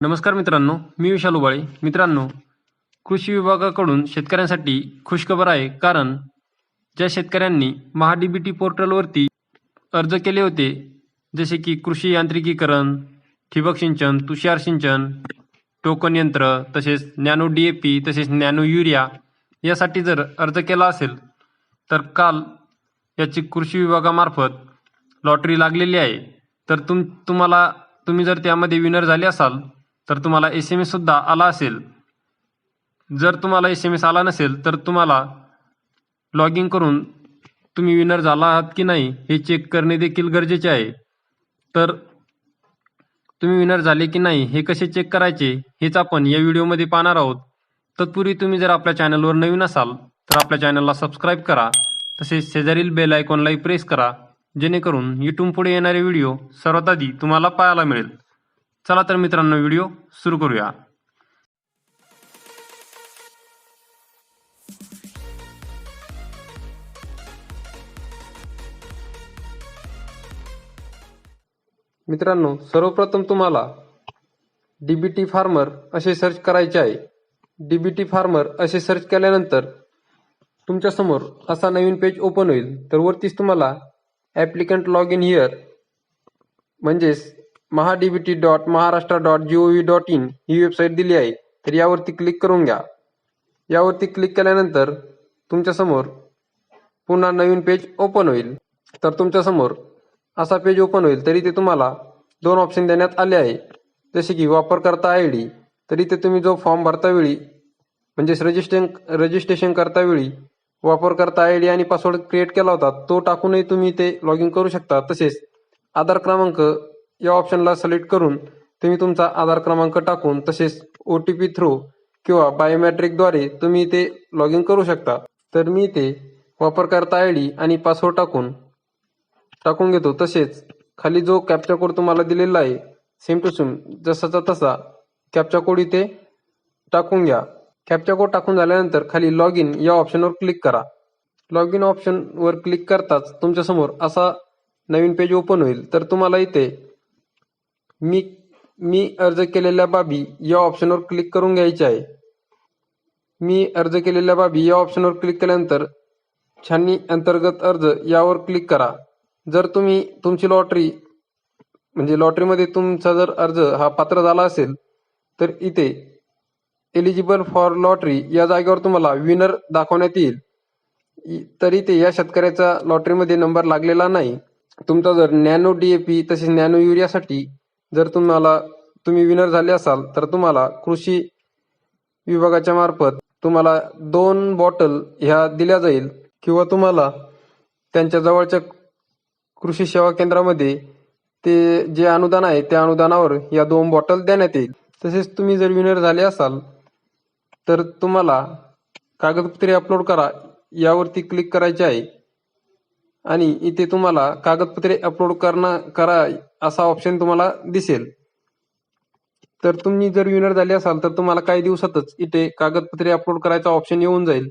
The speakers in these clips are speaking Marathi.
नमस्कार मित्रांनो मी विशाल उबाळे. मित्रांनो कृषी विभागाकडून शेतकऱ्यांसाठी खुशखबर आहे कारण ज्या शेतकऱ्यांनी महाडीबीटी पोर्टलवरती अर्ज केले होते जसे की कृषी यांत्रिकीकरण ठिबक सिंचन तुषार सिंचन टोकन यंत्र तसेच नॅनो डी ए पी तसेच नॅनो युरिया यासाठी जर अर्ज केला असेल तर काल याची कृषी विभागामार्फत लॉटरी लागलेली आहे. तर तुम तुम्हाला तुम्ही जर त्यामध्ये विनर झाले असाल तर तुम्हाला एस एम एससुद्धा आला असेल. जर तुम्हाला एस एम एस आला नसेल तर तुम्हाला लॉग इन करून तुम्ही विनर झाला आहात की नाही हे चेक करणे देखील गरजेचे आहे. तर तुम्ही विनर झाले की नाही हे कसे चेक करायचे हेच आपण या व्हिडिओमध्ये पाहणार आहोत. तत्पूर्वी तुम्ही जर आपल्या चॅनलवर नवीन असाल तर आपल्या चॅनलला सबस्क्राईब करा. तसेच शेजारील बेल आयकॉनलाही प्रेस करा जेणेकरून यूट्यूब पुढे येणारे व्हिडिओ सर्वात आधी तुम्हाला पाहायला मिळेल. चला तर मित्रांनो व्हिडिओ सुरू करूया. मित्रांनो सर्वप्रथम तुम्हाला डीबीटी फार्मर असे सर्च करायचे आहे. डीबीटी फार्मर असे सर्च केल्यानंतर तुमच्यासमोर असा नवीन पेज ओपन होईल. तर वरतीच तुम्हाला ॲप्लिकंट लॉग इन हिअर म्हणजेच MahaDBT dot Maharashtra dot G O dot in he website दिली आहे. तर यावरती क्लिक करून घ्या. यावरती क्लिक केल्यानंतर तुमच्यासमोर पुन्हा नवीन पेज ओपन होईल. तर तुमच्यासमोर असा पेज ओपन होईल तरी ते तुम्हाला दोन ऑप्शन देण्यात आले आहे. जसे की वापरकर्ता आय डी तरी ते तुम्ही जो फॉर्म भरता वेळी म्हणजेच रजिस्ट्रेशन रजिस्ट्रेशन करता वेळी वापरकर्ता आय डी आणि पासवर्ड क्रिएट केला होता तो टाकूनही तुम्ही ते लॉग इन करू शकता. तसेच आधार क्रमांक या ऑप्शनला सिलेक्ट करून तुम्ही तुमचा आधार क्रमांक टाकून तसेच ओ टी पी थ्रू किंवा बायोमॅट्रिकद्वारे तुम्ही ते लॉग इन करू शकता. तर मी ते वापरकर्ता आय डी आणि पासवर्ड टाकून टाकून घेतो. तसेच खाली जो कॅप्चा कोड तुम्हाला दिलेला आहे सेम टू सेम जसाचा तसा कॅप्चा कोड इथे टाकून घ्या. कॅप्चा कोड टाकून झाल्यानंतर खाली लॉग इन या ऑप्शनवर क्लिक करा. लॉग इन ऑप्शनवर क्लिक करताच तुमच्यासमोर असा नवीन पेज ओपन होईल. तर तुम्हाला इथे मी मी अर्ज केलेल्या बाबी या ऑप्शनवर क्लिक करून घ्यायचे आहे. मी अर्ज केलेल्या बाबी या ऑप्शनवर क्लिक केल्यानंतर छाननी अंतर्गत अर्ज यावर क्लिक करा. जर तुम्ही तुमची लॉटरी म्हणजे लॉटरीमध्ये तुमचा जर अर्ज हा पात्र झाला असेल तर इथे एलिजिबल फॉर लॉटरी या जागेवर तुम्हाला विनर दाखवण्यात येईल. इ- तर इथे या शेतकऱ्याचा लॉटरीमध्ये नंबर लागलेला नाही. तुमचा जर नॅनो डीएपी तसेच नॅनो युरियासाठी जर तुम्हाला तुम्ही विनर झाले असाल तर तुम्हाला कृषी विभागाच्या मार्फत तुम्हाला दोन बॉटल ह्या दिल्या जाईल. किंवा तुम्हाला त्यांच्या जवळच्या कृषी सेवा केंद्रामध्ये ते जे अनुदान आहे त्या अनुदानावर या दोन बॉटल देण्यात येईल. तसेच तुम्ही जर विनर झाले असाल तर तुम्हाला कागदपत्रे अपलोड करा यावरती क्लिक करायचे आहे. आणि इथे तुम्हाला कागदपत्रे अपलोड करणं करा असा ऑप्शन तुम्हाला दिसेल. तर तुम्ही जर विनर झाले असाल तर तुम्हाला काही दिवसातच इथे कागदपत्रे अपलोड करायचा ऑप्शन येऊन जाईल.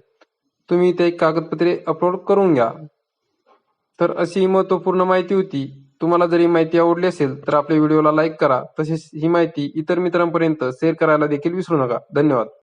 तुम्ही ते कागदपत्रे अपलोड करून घ्या. तर अशी ही महत्त्वपूर्ण माहिती होती. तुम्हाला जर ही माहिती आवडली असेल तर आपल्या व्हिडिओला लाईक करा. तसेच ही माहिती इतर मित्रांपर्यंत शेअर करायला देखील विसरू नका. धन्यवाद.